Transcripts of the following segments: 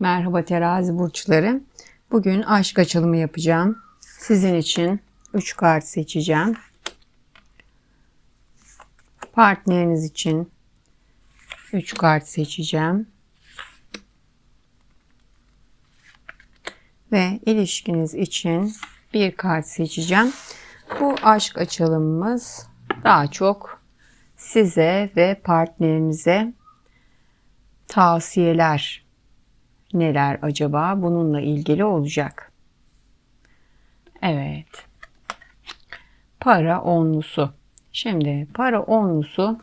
Merhaba terazi burçları. Bugün aşk açılımı yapacağım. Sizin için 3 kart seçeceğim. Partneriniz için 3 kart seçeceğim. Ve ilişkiniz için bir kart seçeceğim. Bu aşk açılımımız daha çok size ve partnerinize tavsiyeler neler acaba bununla ilgili olacak. Evet. Para onlusu. Şimdi para onlusu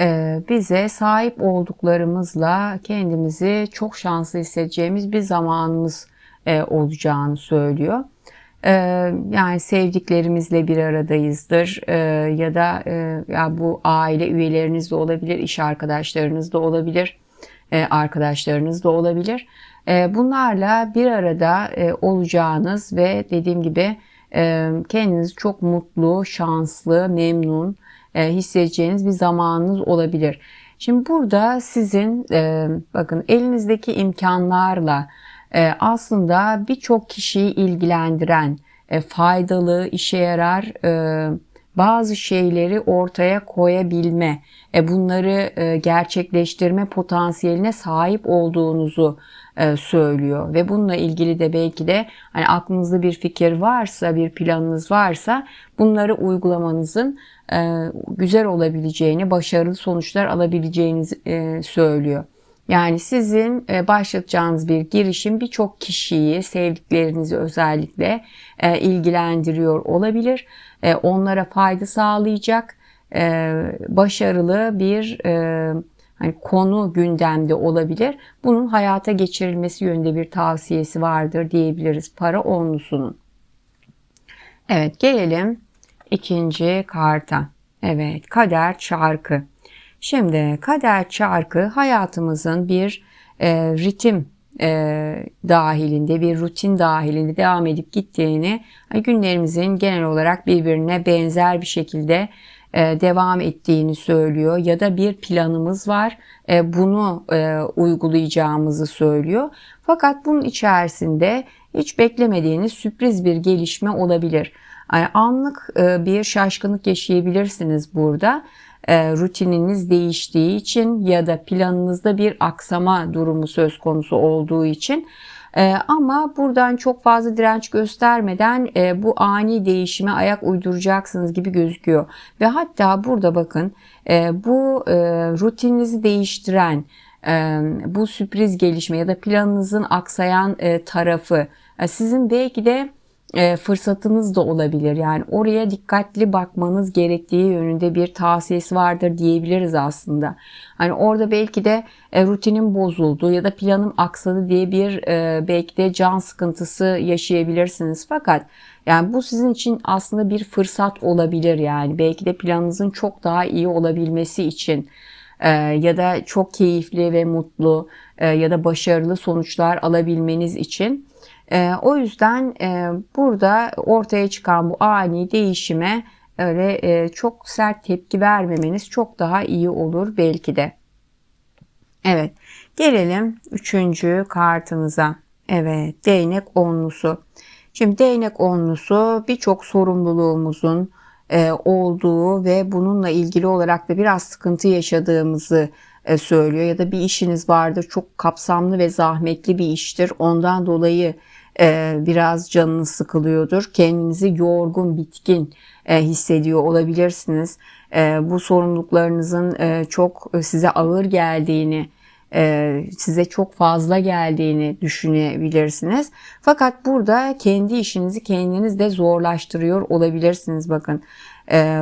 e, bize sahip olduklarımızla kendimizi çok şanslı hissedeceğimiz bir zamanımız e, olacağını söylüyor. E, yani sevdiklerimizle bir aradayızdır ya da ya bu aile üyeleriniz de olabilir, iş arkadaşlarınız da olabilir arkadaşlarınız da olabilir. E, bunlarla bir arada e, olacağınız ve dediğim gibi kendinizi çok mutlu, şanslı, memnun hissedeceğiniz bir zamanınız olabilir. Şimdi burada sizin bakın elinizdeki imkanlarla aslında birçok kişiyi ilgilendiren faydalı, işe yarar bazı şeyleri ortaya koyabilme, e, bunları e, gerçekleştirme potansiyeline sahip olduğunuzu e, söylüyor ve bununla ilgili de belki de hani aklınızda bir fikir varsa, bir planınız varsa bunları uygulamanızın güzel olabileceğini, başarılı sonuçlar alabileceğinizi söylüyor. Yani sizin başlatacağınız bir girişim birçok kişiyi, sevdiklerinizi özellikle ilgilendiriyor olabilir. Onlara fayda sağlayacak e, başarılı bir e, hani konu gündemde olabilir. Bunun hayata geçirilmesi yönünde bir tavsiyesi vardır diyebiliriz para onlusunun. Evet gelelim ikinci karta. Evet kader çarkı. Şimdi kader çarkı hayatımızın bir e, ritim e, dahilinde bir rutin dahilinde devam edip gittiğini günlerimizin genel olarak birbirine benzer bir şekilde e, devam ettiğini söylüyor ya da bir planımız var e, bunu e, uygulayacağımızı söylüyor. Fakat bunun içerisinde hiç beklemediğiniz sürpriz bir gelişme olabilir. Yani anlık bir şaşkınlık yaşayabilirsiniz burada. Rutininiz değiştiği için ya da planınızda bir aksama durumu söz konusu olduğu için e, ama buradan çok fazla direnç göstermeden e, bu ani değişime ayak uyduracaksınız gibi gözüküyor. Ve hatta burada bakın e, bu e, rutininizi değiştiren e, bu sürpriz gelişme ya da planınızın aksayan e, tarafı e, sizin belki de e, fırsatınız da olabilir. Yani oraya dikkatli bakmanız gerektiği yönünde bir tavsiyesi vardır diyebiliriz aslında. Hani orada belki de e, rutinin bozuldu ya da planım aksadı diye bir e, belki de can sıkıntısı yaşayabilirsiniz. Fakat yani bu sizin için aslında bir fırsat olabilir yani. Belki de planınızın çok daha iyi olabilmesi için e, ya da çok keyifli ve mutlu ya da başarılı sonuçlar alabilmeniz için e, o yüzden e, burada ortaya çıkan bu ani değişime öyle e, çok sert tepki vermemeniz çok daha iyi olur belki de. Evet gelelim üçüncü kartımıza. Evet değnek onlusu. Şimdi değnek onlusu birçok sorumluluğumuzun e, olduğu ve bununla ilgili olarak da biraz sıkıntı yaşadığımızı e, söylüyor. Ya da bir işiniz vardır çok kapsamlı ve zahmetli bir iştir. Ondan dolayı biraz canınız sıkılıyordur. Kendinizi yorgun, bitkin e, hissediyor olabilirsiniz. E, bu sorumluluklarınızın çok size ağır geldiğini, size çok fazla geldiğini düşünebilirsiniz. Fakat burada kendi işinizi kendiniz de zorlaştırıyor olabilirsiniz. Bakın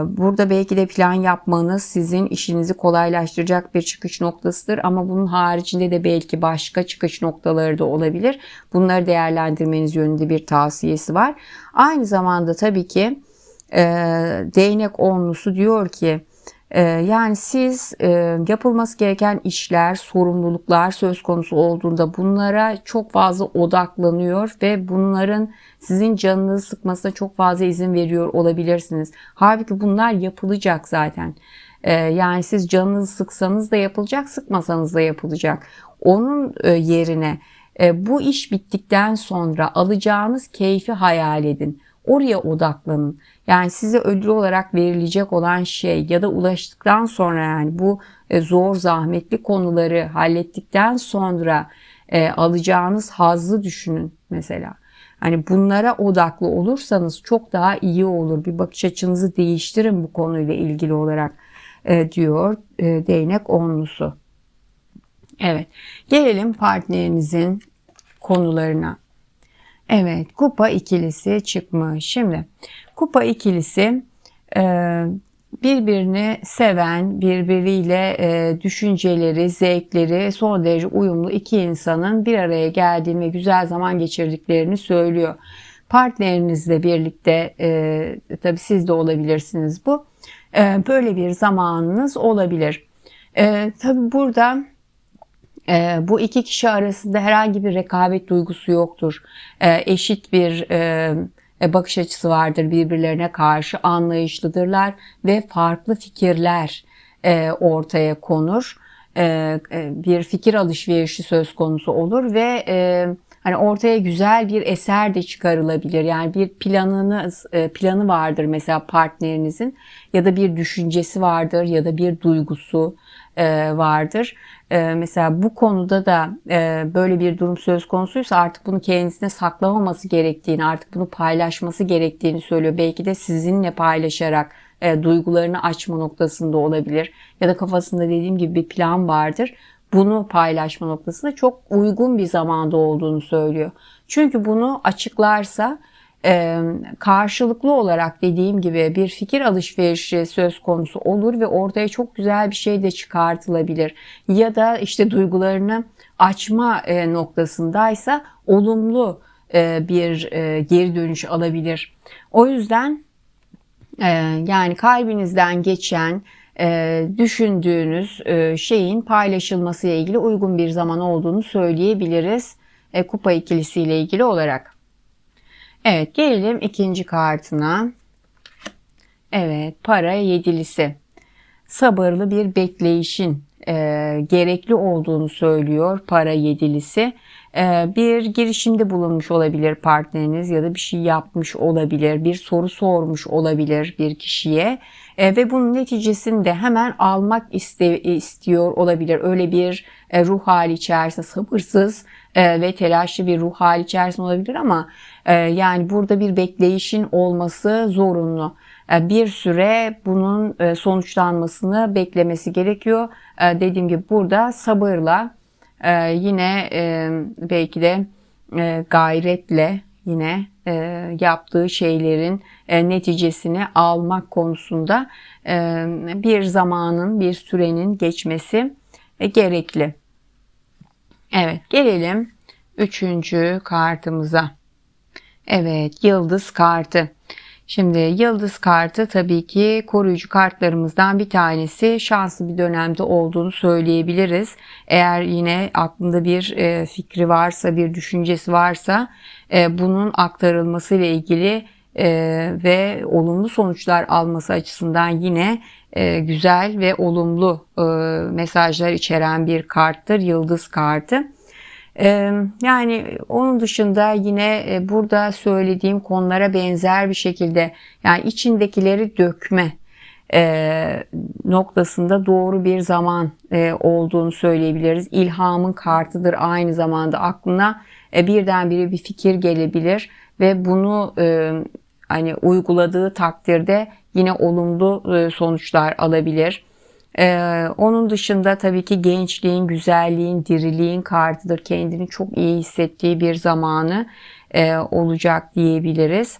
burada belki de plan yapmanız sizin işinizi kolaylaştıracak bir çıkış noktasıdır ama bunun haricinde de belki başka çıkış noktaları da olabilir. Bunları değerlendirmeniz yönünde bir tavsiyesi var. Aynı zamanda tabii ki e, değnek onlusu diyor ki ee, yani siz e, yapılması gereken işler, sorumluluklar söz konusu olduğunda bunlara çok fazla odaklanıyor ve bunların sizin canınızı sıkmasına çok fazla izin veriyor olabilirsiniz. Halbuki bunlar yapılacak zaten. Ee, yani siz canınızı sıksanız da yapılacak, sıkmasanız da yapılacak. Onun e, yerine E, bu iş bittikten sonra alacağınız keyfi hayal edin. Oraya odaklanın. Yani size ödül olarak verilecek olan şey ya da ulaştıktan sonra yani bu e, zor zahmetli konuları hallettikten sonra e, alacağınız hazzı düşünün mesela. Hani bunlara odaklı olursanız çok daha iyi olur. Bir bakış açınızı değiştirin bu konuyla ilgili olarak e, diyor e, değnek onlusu. Evet gelelim partnerinizin konularına. Evet kupa ikilisi çıkmış. Şimdi kupa ikilisi e, birbirini seven, birbiriyle e, düşünceleri, zevkleri son derece uyumlu iki insanın bir araya geldiğini ve güzel zaman geçirdiklerini söylüyor. Partnerinizle birlikte e, tabii siz de olabilirsiniz bu. Böyle bir zamanınız olabilir. Tabii burada e, bu iki kişi arasında herhangi bir rekabet duygusu yoktur. E, eşit bir e, e, bakış açısı vardır birbirlerine karşı anlayışlıdırlar ve farklı fikirler e, ortaya konur. E, bir fikir alışverişi söz konusu olur ve hani ortaya güzel bir eser de çıkarılabilir. Yani bir planınız planı vardır mesela partnerinizin ya da bir düşüncesi vardır ya da bir duygusu vardır e, mesela bu konuda da e, böyle bir durum söz konusuysa artık bunu kendisine saklamaması gerektiğini, artık bunu paylaşması gerektiğini söylüyor. Belki de sizinle paylaşarak e, duygularını açma noktasında olabilir. Ya da kafasında dediğim gibi bir plan vardır. Bunu paylaşma noktasında çok uygun bir zamanda olduğunu söylüyor. Çünkü bunu açıklarsa karşılıklı olarak dediğim gibi bir fikir alışverişi söz konusu olur ve ortaya çok güzel bir şey de çıkartılabilir. Ya da işte duygularını açma noktasındaysa olumlu bir geri dönüş alabilir. O yüzden yani kalbinizden geçen düşündüğünüz şeyin paylaşılması ile ilgili uygun bir zaman olduğunu söyleyebiliriz. Kupa ikilisi ile ilgili olarak. Evet gelelim ikinci kartına. Evet para yedilisi. Sabırlı bir bekleyişin e, gerekli olduğunu söylüyor para yedilisi. E, bir girişimde bulunmuş olabilir partneriniz ya da bir şey yapmış olabilir. Bir soru sormuş olabilir bir kişiye. E, ve bunun neticesini de hemen almak iste, istiyor olabilir. Öyle bir e, ruh hali içerisinde sabırsız e, ve telaşlı bir ruh hali içerisinde olabilir ama e, yani burada bir bekleyişin olması zorunlu. Bir süre bunun sonuçlanmasını beklemesi gerekiyor. Dediğim gibi burada sabırla e, yine e, belki de e, gayretle yine e, yaptığı şeylerin e, neticesini almak konusunda e, bir zamanın, bir sürenin geçmesi e, gerekli. Evet, gelelim üçüncü kartımıza. Evet, yıldız kartı. Şimdi yıldız kartı tabii ki koruyucu kartlarımızdan bir tanesi şanslı bir dönemde olduğunu söyleyebiliriz. Eğer yine aklında bir e, fikri varsa, bir düşüncesi varsa e, bunun aktarılması ile ilgili e, ve olumlu sonuçlar alması açısından yine güzel ve olumlu mesajlar içeren bir karttır yıldız kartı. Yani onun dışında yine burada söylediğim konulara benzer bir şekilde yani içindekileri dökme noktasında doğru bir zaman olduğunu söyleyebiliriz. İlhamın kartıdır aynı zamanda aklına birdenbire bir fikir gelebilir ve bunu hani uyguladığı takdirde yine olumlu sonuçlar alabilir. Ee, onun dışında tabii ki gençliğin, güzelliğin, diriliğin kartıdır. Kendini çok iyi hissettiği bir zamanı e, olacak diyebiliriz.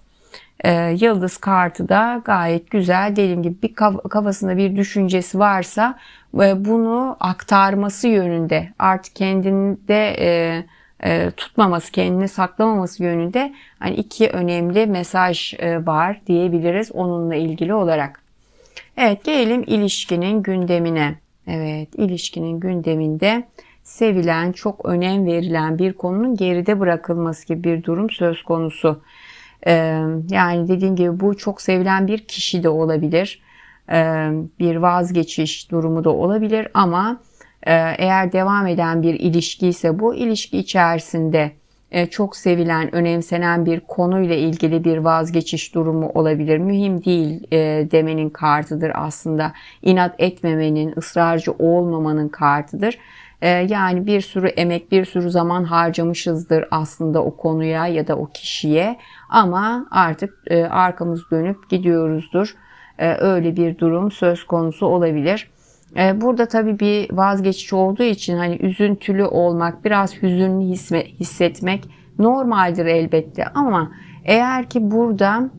E, yıldız kartı da gayet güzel. Dediğim gibi bir kafasında bir düşüncesi varsa e, bunu aktarması yönünde artık kendinde e, e, tutmaması, kendini saklamaması yönünde hani iki önemli mesaj e, var diyebiliriz onunla ilgili olarak. Evet gelelim ilişkinin gündemine. Evet ilişkinin gündeminde sevilen, çok önem verilen bir konunun geride bırakılması gibi bir durum söz konusu. Ee, yani dediğim gibi bu çok sevilen bir kişi de olabilir. Ee, bir vazgeçiş durumu da olabilir ama e, eğer devam eden bir ilişki ise bu ilişki içerisinde çok sevilen, önemsenen bir konuyla ilgili bir vazgeçiş durumu olabilir. Mühim değil e, demenin kartıdır aslında. İnat etmemenin, ısrarcı olmamanın kartıdır. E, yani bir sürü emek, bir sürü zaman harcamışızdır aslında o konuya ya da o kişiye. Ama artık arkamız dönüp gidiyoruzdur. Öyle bir durum söz konusu olabilir. Burada tabii bir vazgeçiş olduğu için hani üzüntülü olmak, biraz hüzünlü hissetmek normaldir elbette ama eğer ki burada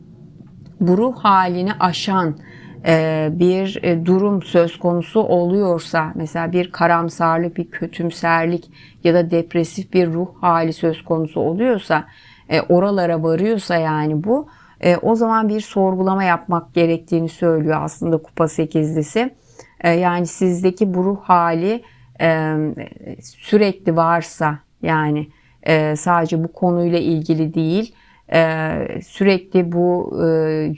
bu ruh halini aşan bir durum söz konusu oluyorsa mesela bir karamsarlık, bir kötümserlik ya da depresif bir ruh hali söz konusu oluyorsa oralara varıyorsa yani bu o zaman bir sorgulama yapmak gerektiğini söylüyor aslında Kupa Sekizlisi. E, yani sizdeki bu ruh hali e, sürekli varsa yani e, sadece bu konuyla ilgili değil sürekli bu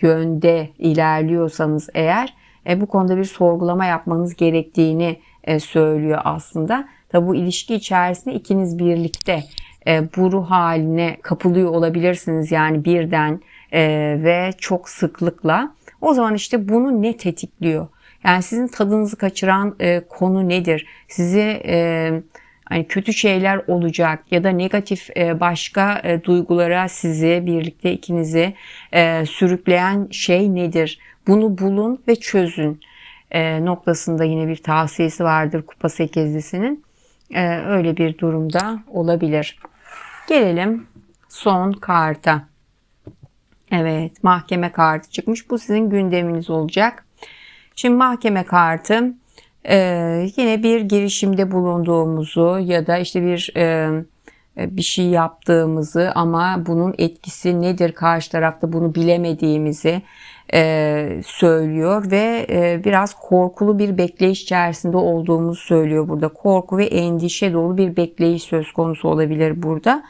yönde ilerliyorsanız eğer bu konuda bir sorgulama yapmanız gerektiğini söylüyor aslında. Tabi bu ilişki içerisinde ikiniz birlikte bu ruh haline kapılıyor olabilirsiniz yani birden ve çok sıklıkla. O zaman işte bunu ne tetikliyor? Yani sizin tadınızı kaçıran e, konu nedir? Sizi e, hani kötü şeyler olacak ya da negatif e, başka e, duygulara sizi birlikte ikinizi e, sürükleyen şey nedir? Bunu bulun ve çözün e, noktasında yine bir tavsiyesi vardır Kupa Sekizlisi'nin. E, öyle bir durumda olabilir. Gelelim son karta. Evet mahkeme kartı çıkmış. Bu sizin gündeminiz olacak. Şimdi mahkeme kartı e, yine bir girişimde bulunduğumuzu ya da işte bir e, bir şey yaptığımızı ama bunun etkisi nedir karşı tarafta bunu bilemediğimizi e, söylüyor ve e, biraz korkulu bir bekleyiş içerisinde olduğumuzu söylüyor burada. Korku ve endişe dolu bir bekleyiş söz konusu olabilir burada.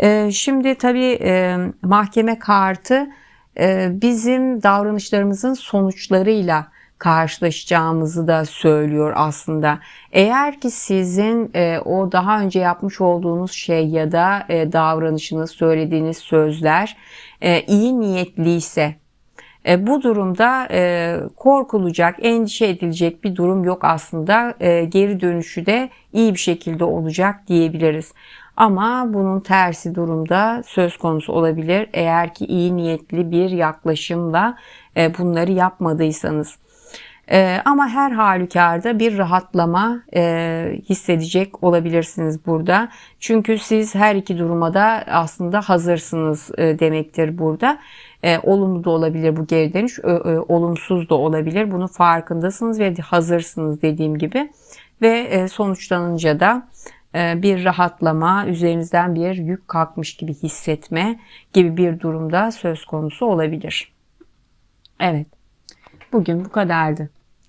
E, şimdi tabii e, mahkeme kartı e, bizim davranışlarımızın sonuçlarıyla karşılaşacağımızı da söylüyor aslında. Eğer ki sizin e, o daha önce yapmış olduğunuz şey ya da e, davranışınız, söylediğiniz sözler e, iyi niyetliyse e, bu durumda e, korkulacak, endişe edilecek bir durum yok aslında. E, geri dönüşü de iyi bir şekilde olacak diyebiliriz. Ama bunun tersi durumda söz konusu olabilir eğer ki iyi niyetli bir yaklaşımla e, bunları yapmadıysanız. E, ama her halükarda bir rahatlama e, hissedecek olabilirsiniz burada. Çünkü siz her iki duruma da aslında hazırsınız e, demektir burada. E, olumlu da olabilir bu geri dönüş, e, e, olumsuz da olabilir. Bunu farkındasınız ve hazırsınız dediğim gibi. Ve e, sonuçlanınca da e, bir rahatlama, üzerinizden bir yük kalkmış gibi hissetme gibi bir durumda söz konusu olabilir. Evet. Bugün bu kadardı.